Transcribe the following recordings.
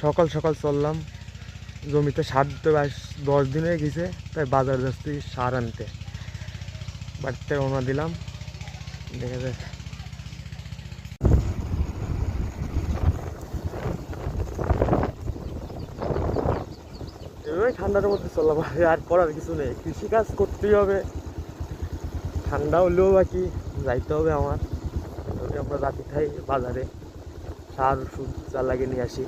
সকাল সকাল চললাম। জমিতে সার দিতে দশ দিন হয়ে গেছে, তাই বাজার যাচ্ছি সার আনতে। বাড়িতে রওনা দিলাম। দেখা যাক। ঠান্ডার মধ্যে চললাম। আর করার কিছু নেই। কৃষিকাজ করতেই হবে। ঠান্ডা হলেও বাকি, যাইতে হবে আমার। আমরা রাতে খাই বাজারে। সার ওষুধ যা লাগে নিয়ে আসি।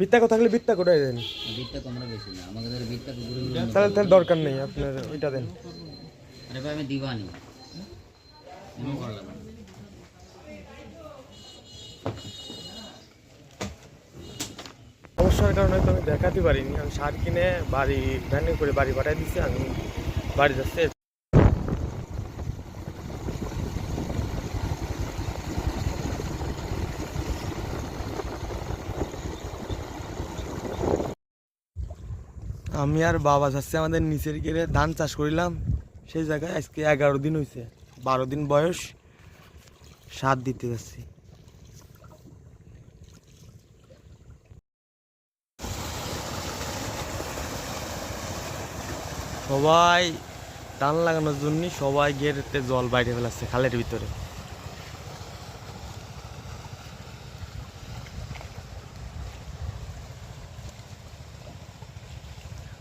বিত্তাকো থাকলে বিত্তাকো ওটাই দেন। বিটটা তোমরা বেশি না ধরে বিটটা কুকুরে তাহলে তাহলে দরকার নেই আপনার ওইটা দেন। আরে ভাই আমি দিবানি। এমন করলাম। সমস্যার কারণে তো আমি দেখাতে পারিনি আমি সার কিনে বাড়ি ভ্যানে করে বাড়ি পাঠাই দিচ্ছি আমি বাড়ি যাচ্ছি। আমি আর বাবা যাচ্ছে, আমাদের নিচের গিয়ে ধান চাষ করিলাম। সেই জায়গায় আজকে এগারো দিন হয়েছে বারো দিন বয়স, সার দিতে যাচ্ছি। সবাই ধান লাগানোর জন্য সবাই গেটে জল বাইরে ফেলাচ্ছে, খালের ভিতরে।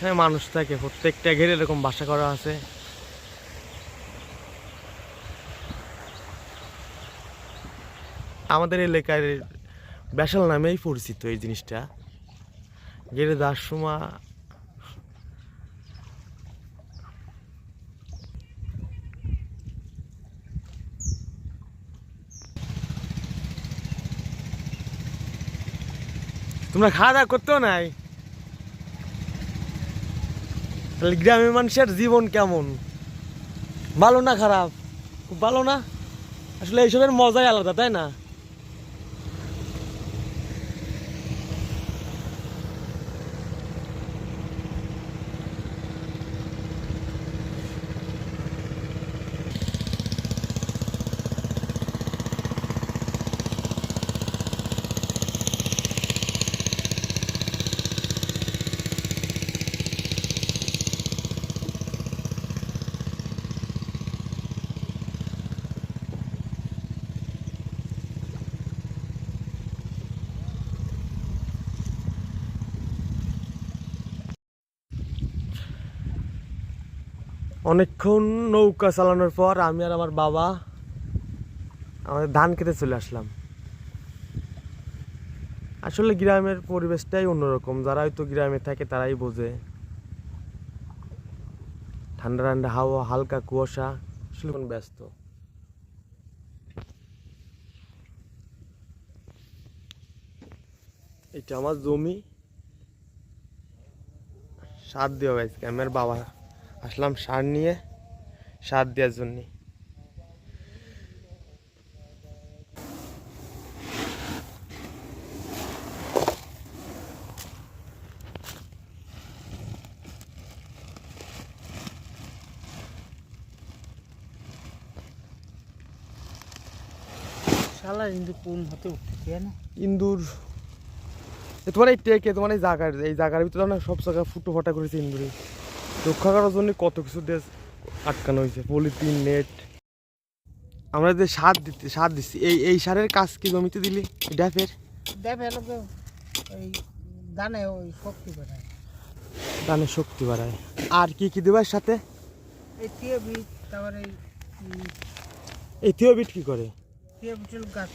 হ্যাঁ মানুষ থাকে, প্রত্যেকটা ঘেরে এরকম বাসা করা আছে। আমাদের এলাকার ব্যাসাল নামেই পরিচিত এই জিনিসটা। যাওয়ার সময় তোমরা খাওয়া দাওয়া করতেও নাই? তাহলে গ্রামের মানুষের জীবন কেমন? ভালো না খারাপ? খুব ভালো না? আসলে এইসবের মজাই আলাদা, তাই না? অনেকক্ষণ নৌকা চালানোর পর আমি আর আমার বাবা আমাদের ধান খেতে চলে আসলাম। আসলে গ্রামের পরিবেশটাই অন্যরকম। যারা হয়তো গ্রামে থাকে তারাই বোঝে। ঠান্ডা ঠান্ডা হাওয়া, হালকা কুয়াশা, আসলে ব্যস্ত। এটা আমার জমি। সার দেওয়া হয়েছে আমার বাবা আসলাম সার নিয়ে সার দেওয়ার জন্য। শালা কিন্তু কোন হতে উঠতে না ইন্দুর তোমার এই টেকে তোমার এই জায়গার এই জায়গার ভিতরে না সব জায়গায় ফুটো ফাটা করেছে ইন্দুরে। রক্ষা করার জন্য কত কিছু দিয়ে আটকানো হয়েছে? Polythene net. আমরা যে সার দিতে সার দিচ্ছি এই এই সারের কাজ কি জমিতে দিলি? দেখ লোকে ওই দানে ওই শক্তি বেড়ায়। শক্তি বাড়ায়। আর কি কি দেবার সাথে? এই তারপরে এই কি করে? গাছ।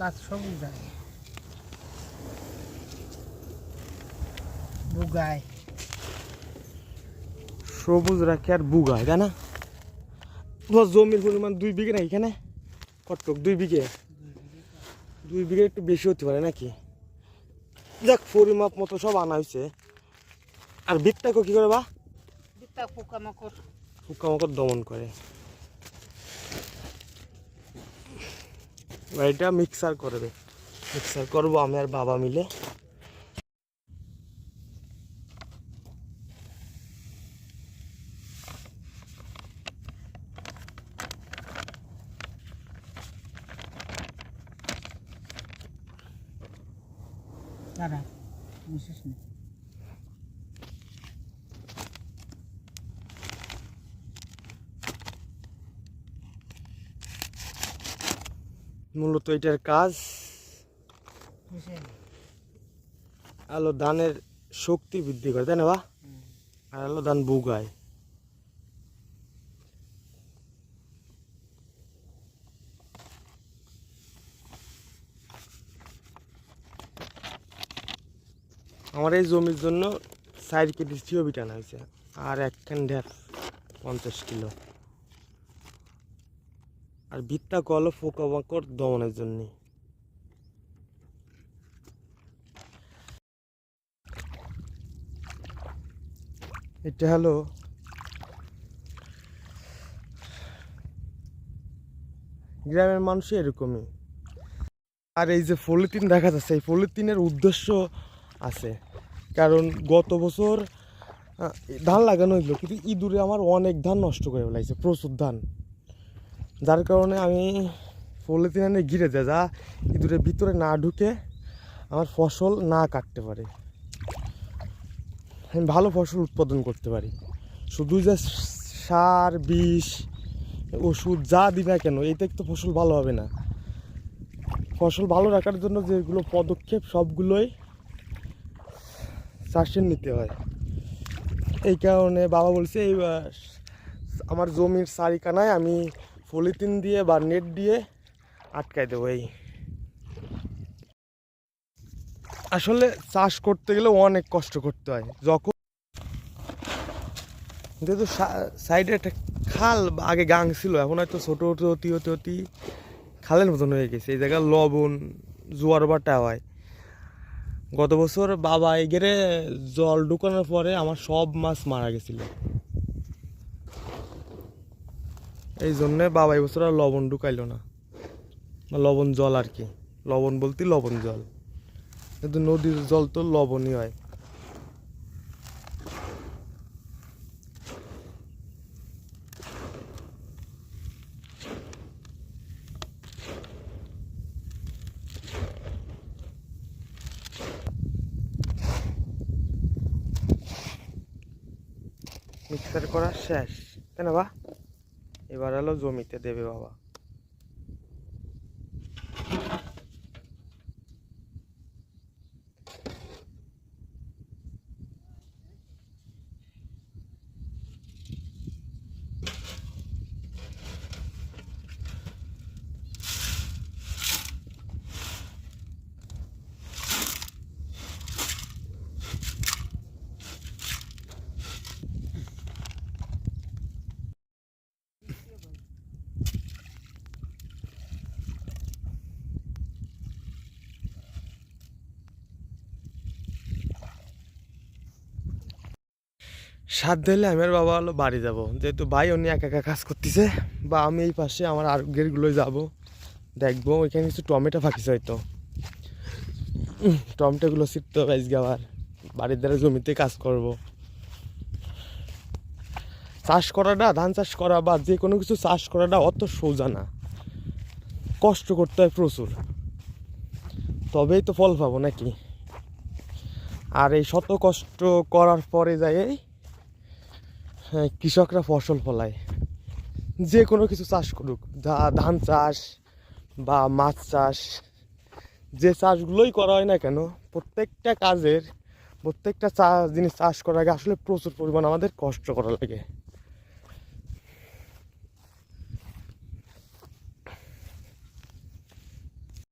গাছ সবুজ দেয় বুগায়। সবুজ রাখে আর বুগায় তাই না? তোমার জমির পরিমাণ দুই বিঘে না এখানে? কটক দুই বিঘে? দুই বিঘে একটু বেশি হতে পারে নাকি? যাক পরিমাপ মতো সব আনা হয়েছে। আর বিটটাকে কি করে বা? পোকামাকড়। পোকামাকড় দমন করে। এটা মিক্সার করবে মিক্সার করব আমি আর বাবা মিলে। দাঁড়া মূলত এটার কাজ আলো ধানের শক্তি বৃদ্ধি করে তাই না বা? আর আলো ধান বুগায় আমার এই জমির জন্য চার কেজি সিও বিটানো হয়েছে, আর এক ক্যান ঢ্যাপ পঞ্চাশ কিলো। আর ভিত্তা কল ফোকা পোকামাকড় দমনের জন্য এটা হলো গ্রামের মানুষ এরকমই। আর এই যে পলিথিন দেখা যাচ্ছে, এই পলিথিনের উদ্দেশ্য আছে। কারণ গত বছর ধান লাগানো হয়েছিল কিন্তু ইঁদুরে আমার অনেক ধান নষ্ট করে ফেলাইছে, প্রচুর ধান। যার কারণে আমি পলিথিন এনে ঘিরে যায় যা ইঁদুরের ভিতরে না ঢুকে আমার ফসল না কাটতে পারে। আমি ভালো ফসল উৎপাদন করতে পারি। শুধু যে সার, বিষ, ওষুধ যা দিই না কেন এতে তো ফসল ভালো হবে না। ফসল ভালো রাখার জন্য যেগুলো পদক্ষেপ, সবগুলোই চাষের নিতে হয়। এই কারণে বাবা বলছে, এই আমার জমির চারিকানায় আমি পলিথিন দিয়ে বা নেট দিয়ে আটকাই দেবো এই। আসলে চাষ করতে গেলে অনেক কষ্ট করতে হয়। যখন যেহেতু সাইডে একটা খাল আগে গাং ছিল, এখন হয়তো ছোটো হতে হতে হতে হতে খালের মতন হয়ে গেছে। এই জায়গায় লবণ, জোয়ার বাটা হয়। গত বছর বাবা এগেরে জল ঢুকানোর পরে আমার সব মাছ মারা গেছিল। এই জন্যে বাবা এবছর আর লবণ ঢুকাইল না, লবণ জল আর কি। লবণ বলতে লবণ জল। কিন্তু নদীর জল তো লবণই হয়। মিক্সার করা শেষ। তাই না বা? এবার হলো জমিতে দেবে বাবা। সাত দিলে আমি আর বাবা হলো বাড়ি যাব। যেহেতু ভাই উনি একা একা কাজ করতেছে বা আমি এই পাশে আমার আরোগ্যেরগুলোই যাব। দেখব ওইখানে কিছু টমেটো ফাঁকিছে হয়তো। টমেটোগুলো ছিটতে হবে আজকে আবার। বাড়ির দ্বারা জমিতে কাজ করব। চাষ করাটা ধান চাষ করা বা যে কোনো কিছু চাষ করাটা অত সোজা না। কষ্ট করতে হয় প্রচুর। তবেই তো ফল পাবো নাকি? আর এই শত কষ্ট করার পরে হ্যাঁ, কৃষকরা ফসল ফলায়। যে কোনো কিছু চাষ করুক ধান চাষ বা মাছ চাষ, যে চাষগুলোই করা হয় না কেন, প্রত্যেকটা কাজের, প্রত্যেকটা চা, জিনিস চাষ করার আগে আসলে প্রচুর পরিমাণ আমাদের কষ্ট করা লাগে।